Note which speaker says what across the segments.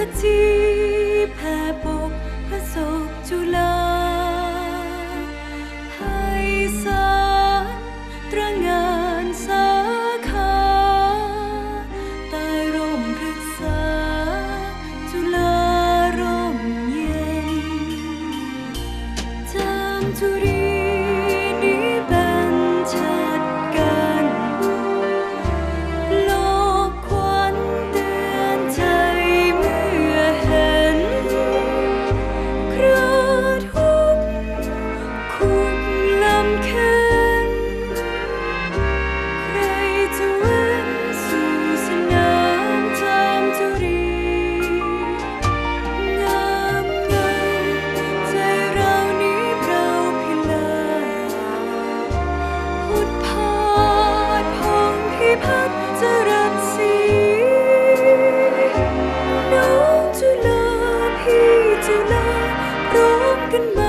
Speaker 1: ขจีแผ่ปกพระศกจุลาไพศาลตระงานสาขาตายร่มพฤกษา จุลาร่มเย็นจำมจุรี can burn.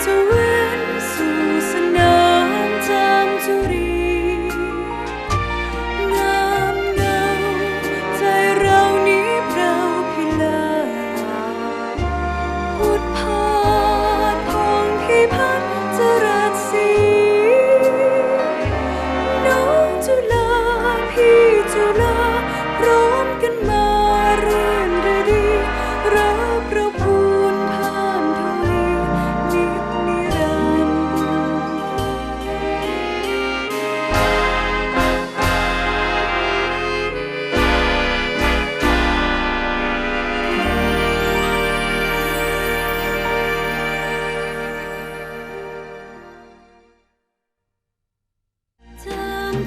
Speaker 1: to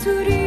Speaker 1: to